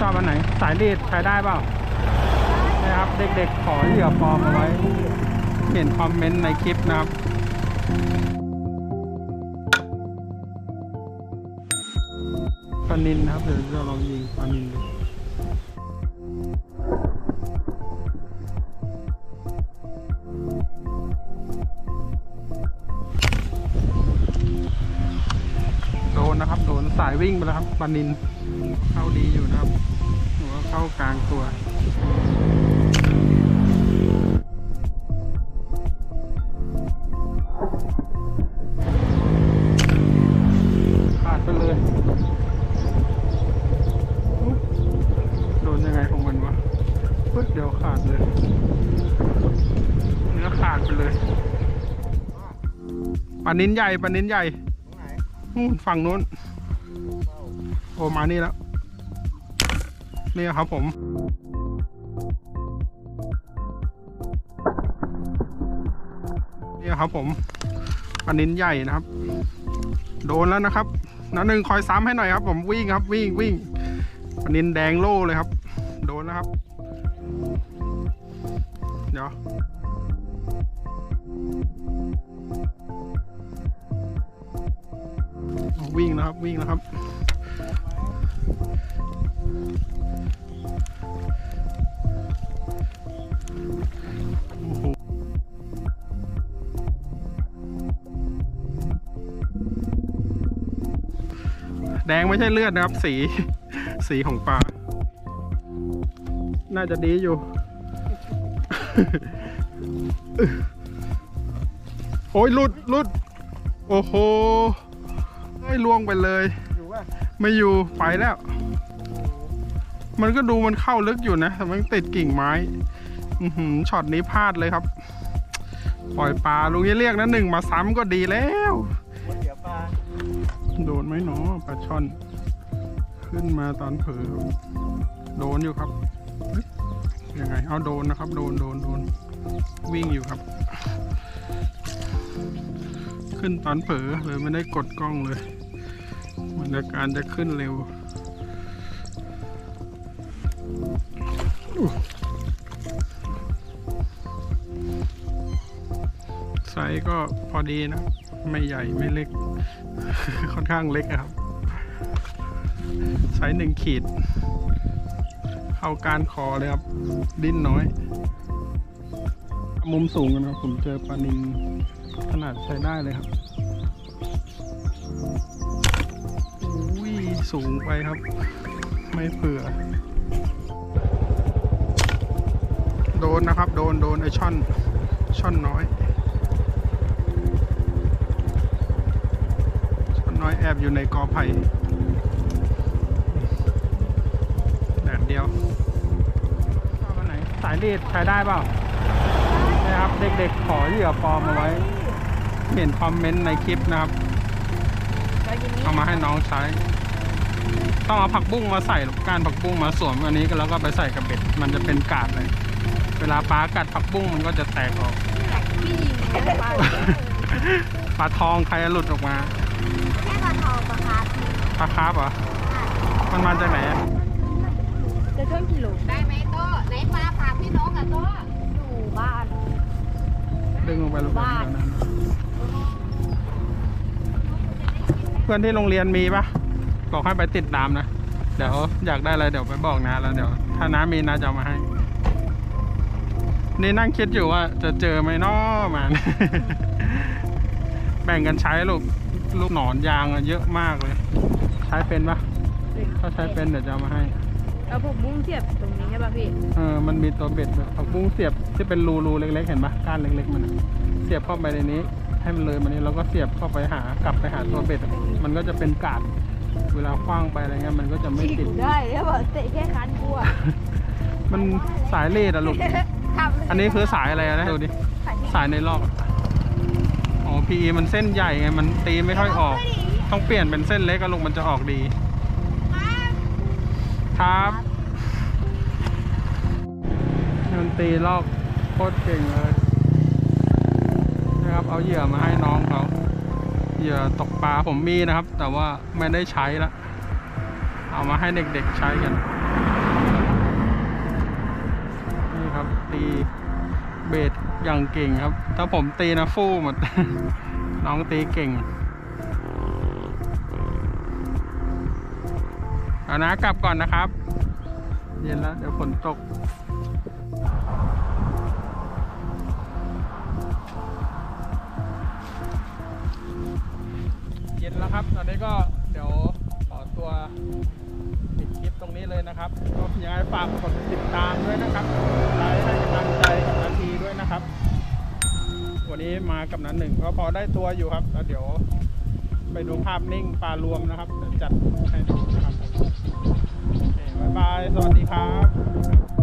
ชอบอันไหน สายรีดใช้ได้เปล่านะครับ เด็กๆ ขอเหยื่อปลอมเอาไว้เห็นคอมเมนต์ในคลิปนะครับปลานินนะครับ เดี๋ยวเราลองยิงปลานินดูโดนนะครับ โดนสายวิ่งไปแล้วครับปลานิน เข้าดีอยู่นะครับหรือว่าเข้ากลางตัวขาดไปเลยโดนยังไงของมันวะปึ๊ดเดียวขาดเลย เนื้อขาดไปเลยปลานิ้นใหญ่ปลานิ้นใหญ่นู่นฝั่งนู้น โอ้มานี่แล้ว นี่ครับผมนี่ครับผมปนินใหญ่นะครับ โดนแล้วนะครับน้าหนึ่งคอยซ้ำให้หน่อยครับ ผมวิ่งครับ วิ่งวิ่งปนินแดงโล่เลยครับ โดนแล้วครับ เดี๋ยววิ่งนะครับวิ่งนะครับ แดงไม่ใช่เลือดนะครับ สีสีของปลา น่าจะดีอยู่ โอ้ยหลุดหลุด โอ้โหไม่ล่วงไปเลย ไม่อยู่ไปแล้ว มันก็ดูมันเข้าลึกอยู่นะแต่มันติดกิ่งไม้หช็อตนี้พลาดเลยครับ ปล่อยปลาลุงเรียกนะหนึ่งมาซ้ำก็ดีแล้วโดนไหมเนาะปลาช่อน ขึ้นมาตอนเผลอโดนอยู่ครับยังไงเอาโดนนะครับ โดนโดนโดนวิ่งอยู่ครับ ขึ้นตอนเผลอเลยไม่ได้กดกล้องเลยบรรยากาศจะขึ้นเร็ว ไซส์ก็พอดีนะ ไม่ใหญ่ไม่เล็ก ค่อนข้างเล็กครับ ไซส์หนึ่งขีด เข้าการคอเลยครับ ดิ้นน้อย มุมสูงนะครับ ผมเจอปลานินขนาดใช้ได้เลยครับอุ้ยสูงไปครับ ไม่เผื่อ โดนนะครับ โดน โดนไอช่อน ช่อนน้อย ช่อนน้อยแอบอยู่ในกอไผ่แดดเดียวชอบอันไหนสายรีดใช้ได้เปล่านะครับ เด็กๆ ขอเหยื่อปลอมเอาไว้ เห็นคอมเมนต์ในคลิปนะครับ เอามาให้น้องใช้ ต้องเอาผักบุ้งมาใส่ก้านผักบุ้งมาสวมอันนี้แล้วก็ไปใส่กับเบ็ด มันจะเป็นกาดเลย เวลาปลากัดผักบุ้งมันก็จะแตกออก พี่ยิงแค่ปลาปลาทองใครหลุดออกมา แค่ปลาทองปลาคาร์ฟปลาคาร์ฟเหรอ มันมาจากไหนอะจะช่วงกิโลได้ไหมโต้ไหนปลาฝากพี่น้องกับโต้อยู่บ้านดึงลงไปลงไปบ้านเดี๋ยวนะเพื่อนที่โรงเรียนมีปะบอกให้ไปติดตามนะ เดี๋ยวอยากได้อะไรเดี๋ยวไปบอกนะแล้วเดี๋ยว ถ้าน้ามีนะจะเอามาให้ นี่นั่งคิดอยู่ว่าจะเจอไหมน้อมัน แบ่งกันใช้ลูกลูกหนอนยางอะเยอะมากเลย ใช้เป็นปะถ้าใช้เป็นเดี๋ยวจะเอามาให้ เอาผมมุ้งเสียบตรงนี้ใช่ป่ะพี่ เออ มันมีตัวเบ็ดแบบผักบุ้งเสียบที่เป็นรูรูๆเล็กๆ เห็นปะก้านเล็กๆมันอะเสียบเข้าไปในนี้ ให้มันเลยมันนี้แล้วก็เสียบเข้าไปหากลับไปหาตัวเบ็ดอะมันก็จะเป็นกาดเวลาคว้างไปอะไรเงี้ยมันก็จะไม่ติด ได้แล้วบอกเตะแค่คันกลัว มันสายเลดอะลูก ทำอันนี้คือสายอะไรอะนะดูดิ สายในลอกอะอ๋อพีมันเส้นใหญ่ไง มันตีไม่ค่อยออก ต้องเปลี่ยนเป็นเส้นเล็กอะลูกมันจะออกดี ครับมันตีลอกโคตรเก่งเลยนะครับ เอาเหยื่อมาให้น้องเขาเหยื่อตกปลาผมมีนะครับ แต่ว่าไม่ได้ใช้ละ เอามาให้เด็กๆใช้กัน ตีเบสอย่างเก่งครับ ถ้าผมตีนะฟู่หมด น้องตีเก่งเอานะกลับก่อนนะครับ เย็นแล้ว เดี๋ยวฝนตกเย็นแล้วครับ ตอนนี้ก็เดี๋ยวขอตัวปิดคลิปตรงนี้เลยนะครับ ก็ยังไงฝากกดติดตามด้วยนะครับไลังใจกับนาทีด้วยนะครับ วันนี้มากับนันหนึ่งก็พอได้ตัวอยู่ครับแล้วเดี๋ยวไปดูภาพนิ่งปลารวมนะครับเดี๋ยวจัดให้ดูนะครับโอเคบ๊ายบาย สวัสดีครับ